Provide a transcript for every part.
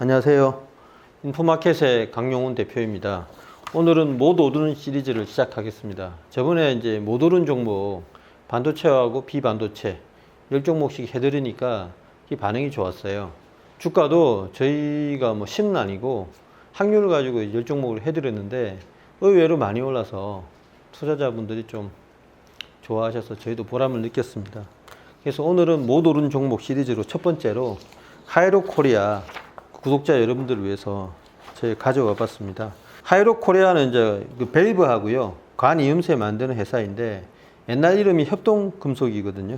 안녕하세요. 인포마켓의 강용훈 대표입니다. 오늘은 못 오르는 시리즈를 시작하겠습니다. 저번에 이제 못 오른 종목 반도체하고 비반도체 열 종목씩 해드리니까 이 반응이 좋았어요. 주가도 저희가 뭐 신은 아니고 확률을 가지고 열 종목을 해드렸는데 의외로 많이 올라서 투자자분들이 좀 좋아하셔서 저희도 보람을 느꼈습니다. 그래서 오늘은 못 오른 종목 시리즈로 첫 번째로 하이로 코리아 구독자 여러분들을 위해서 저희 가져와 봤습니다. 하이로 코리아는 이제 그 밸브 하고요. 관 이음새 만드는 회사인데 옛날 이름이 협동금속이거든요.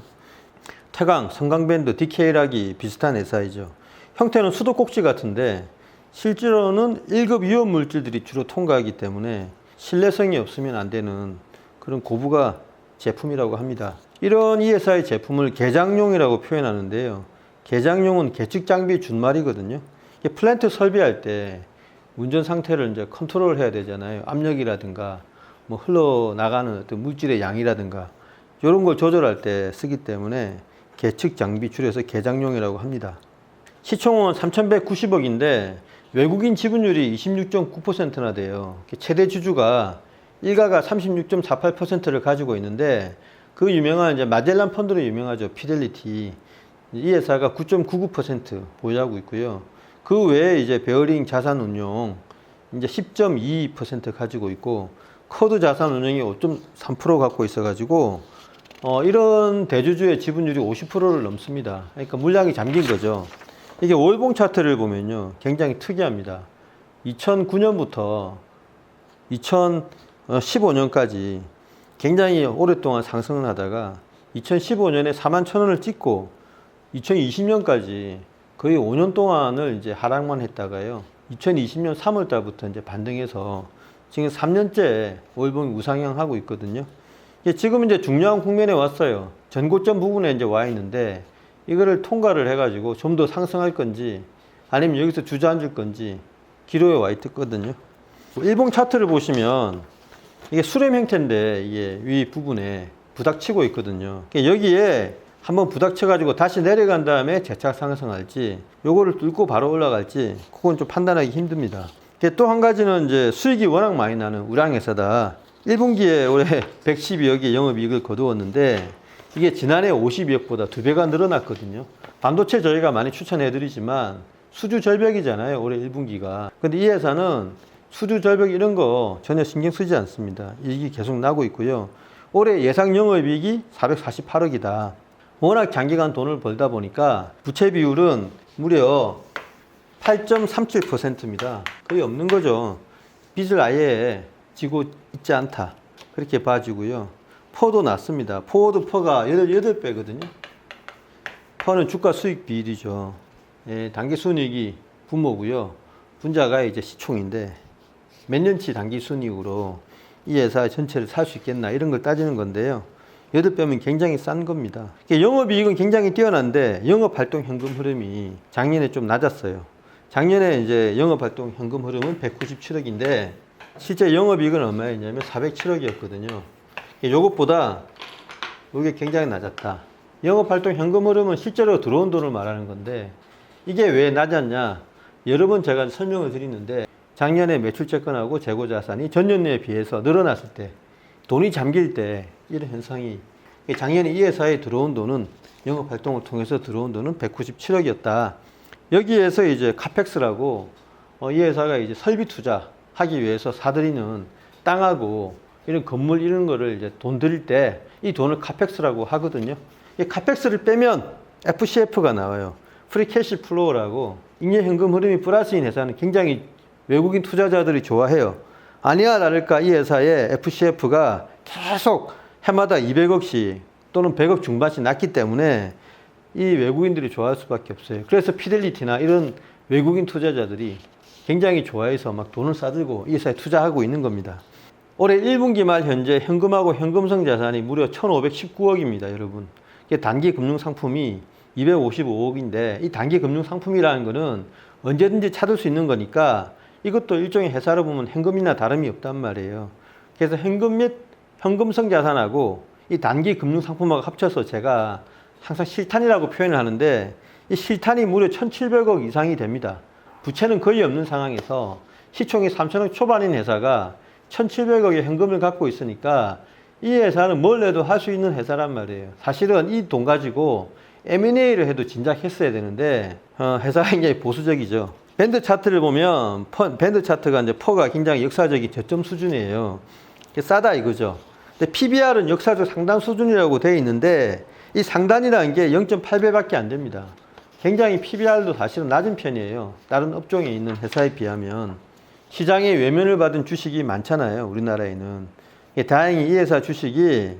태강, 성강밴드, DK락이 비슷한 회사이죠. 형태는 수도꼭지 같은데 실제로는 1급 위험 물질들이 주로 통과하기 때문에 신뢰성이 없으면 안 되는 그런 고부가 제품이라고 합니다. 이런 이 회사의 제품을 개장용이라고 표현하는데요. 개장용은 계측 장비 준말이거든요. 플랜트 설비할 때 운전 상태를 이제 컨트롤 해야 되잖아요. 압력이라든가 뭐 흘러나가는 어떤 물질의 양이라든가 이런 걸 조절할 때 쓰기 때문에 계측 장비 줄여서 개장용이라고 합니다. 시총은 3,190억인데 외국인 지분율이 26.9%나 돼요. 최대 주주가 일가가 36.48%를 가지고 있는데 그 유명한 이제 마젤란 펀드로 유명하죠. 피델리티. 이 회사가 9.99% 보유하고 있고요. 그 외에 이제 베어링 자산 운용 이제 10.22% 가지고 있고 커드 자산 운용이 5.3% 갖고 있어 가지고 어, 이런 대주주의 지분율이 50%를 넘습니다. 그러니까 물량이 잠긴 거죠. 이게 월봉 차트를 보면요. 굉장히 특이합니다. 2009년부터 2015년까지 굉장히 오랫동안 상승을 하다가 2015년에 4만 천 원을 찍고 2020년까지 거의 5년 동안을 이제 하락만 했다가요. 2020년 3월 달부터 이제 반등해서 지금 3년째 월봉이 우상향 하고 있거든요. 이게 지금 이제 중요한 국면에 왔어요. 전고점 부분에 이제 와 있는데 이거를 통과를 해가지고 좀 더 상승할 건지 아니면 여기서 주저앉을 건지 기로에 와 있거든요. 일봉 차트를 보시면 이게 수렴 형태인데 이게 위 부분에 부닥치고 있거든요. 여기에 한번 부닥쳐가지고 다시 내려간 다음에 재차 상승할지 요거를 뚫고 바로 올라갈지 그건 좀 판단하기 힘듭니다. 또 한 가지는 이제 수익이 워낙 많이 나는 우량회사다. 1분기에 올해 112억의 영업이익을 거두었는데 이게 지난해 52억보다 두 배가 늘어났거든요. 반도체 저희가 많이 추천해드리지만 수주 절벽이잖아요. 올해 1분기가. 근데 이 회사는 수주 절벽 이런 거 전혀 신경 쓰지 않습니다. 이익이 계속 나고 있고요. 올해 예상 영업이익이 448억이다. 워낙 장기간 돈을 벌다 보니까 부채 비율은 무려 8.37%입니다. 거의 없는 거죠. 빚을 아예 지고 있지 않다. 그렇게 봐지고요. 퍼도 낮습니다. 포워드 퍼가 8배거든요. 퍼는 주가 수익 비율이죠. 예, 단기 순이익이 분모고요. 분자가 이제 시총인데 몇 년치 단기 순이익으로 이 회사 전체를 살 수 있겠나 이런 걸 따지는 건데요. 8배면 굉장히 싼 겁니다. 영업이익은 굉장히 뛰어난데 영업활동 현금 흐름이 작년에 좀 낮았어요. 작년에 이제 영업활동 현금 흐름은 197억인데 실제 영업이익은 얼마였냐면 407억이었거든요. 요것보다 이게 굉장히 낮았다. 영업활동 현금 흐름은 실제로 들어온 돈을 말하는 건데 이게 왜 낮았냐? 여러 번 제가 설명을 드리는데 작년에 매출채권하고 재고자산이 전년도에 비해서 늘어났을 때 돈이 잠길 때 이런 현상이 작년에 이 회사에 들어온 돈은 영업 활동을 통해서 들어온 돈은 197억이었다. 여기에서 이제 카펙스라고 어, 이 회사가 이제 설비 투자 하기 위해서 사들이는 땅하고 이런 건물 이런 거를 이제 돈 들일 때 이 돈을 카펙스라고 하거든요. 이 카펙스를 빼면 FCF가 나와요. 프리캐시 플로우라고 잉여 현금 흐름이 플러스인 회사는 굉장히 외국인 투자자들이 좋아해요. 아니야 다를까 이 회사의 FCF가 계속 해마다 200억씩 또는 100억 중반씩 났기 때문에 이 외국인들이 좋아할 수밖에 없어요. 그래서 피델리티나 이런 외국인 투자자들이 굉장히 좋아해서 막 돈을 싸들고 이 회사에 투자하고 있는 겁니다. 올해 1분기 말 현재 현금하고 현금성 자산이 무려 1,519억입니다, 여러분. 단기 금융 상품이 255억인데 이 단기 금융 상품이라는 거는 언제든지 찾을 수 있는 거니까 이것도 일종의 회사로 보면 현금이나 다름이 없단 말이에요. 그래서 현금 및 현금성 자산하고 이 단기 금융 상품하고 합쳐서 제가 항상 실탄이라고 표현을 하는데 이 실탄이 무려 1,700억 이상이 됩니다. 부채는 거의 없는 상황에서 시총이 3천억 초반인 회사가 1,700억의 현금을 갖고 있으니까 이 회사는 뭘 해도 할 수 있는 회사란 말이에요. 사실은 이 돈 가지고 M&A를 해도 진작 했어야 되는데 어, 회사가 굉장히 보수적이죠. 밴드 차트를 보면 퍼- 밴드 차트가 이제 퍼가 굉장히 역사적인 저점 수준이에요. 싸다 이거죠. 근데 PBR은 역사적 상단 수준이라고 되어 있는데 이 상단이라는 게 0.8배밖에 안 됩니다. 굉장히 PBR도 사실은 낮은 편이에요. 다른 업종에 있는 회사에 비하면 시장에 외면을 받은 주식이 많잖아요. 우리나라에는. 예, 다행히 이 회사 주식이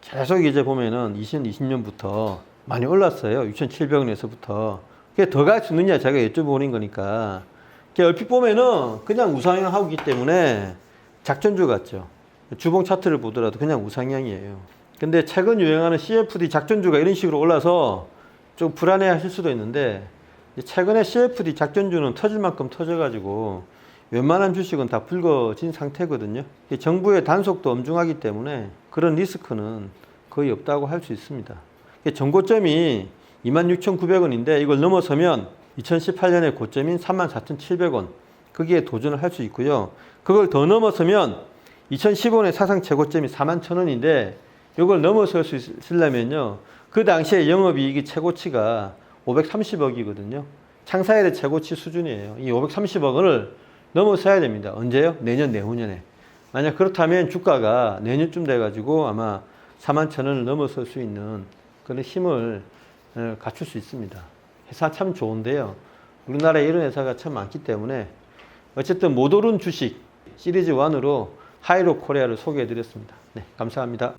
계속 이제 보면은 2020년부터 많이 올랐어요. 6,700원에서부터. 그게 더 갈 수 있느냐 제가 여쭤보는 거니까. 얼핏 보면은 그냥 우상향하고 있기 때문에 작전주 같죠. 주봉 차트를 보더라도 그냥 우상향이에요. 근데 최근 유행하는 CFD 작전주가 이런 식으로 올라서 좀 불안해 하실 수도 있는데 최근에 CFD 작전주는 터질 만큼 터져가지고 웬만한 주식은 다 불거진 상태거든요. 이 정부의 단속도 엄중하기 때문에 그런 리스크는 거의 없다고 할 수 있습니다. 이게 전고점이 26,900원인데 이걸 넘어서면 2018년의 고점인 34,700원 거기에 도전을 할 수 있고요. 그걸 더 넘어서면 2015년 사상 최고점이 41,000원인데 이걸 넘어설 수 있으려면요. 그 당시에 영업이익이 최고치가 530억이거든요. 창사일의 최고치 수준이에요. 이 530억 원을 넘어서야 됩니다. 언제요? 내년, 내후년에. 만약 그렇다면 주가가 내년쯤 돼가지고 아마 4만 천 원을 넘어설 수 있는 그런 힘을 어, 갖출 수 있습니다. 회사 참 좋은데요. 우리나라에 이런 회사가 참 많기 때문에 어쨌든 못 오른 주식 시리즈 1으로 하이로 코리아를 소개해 드렸습니다. 네, 감사합니다.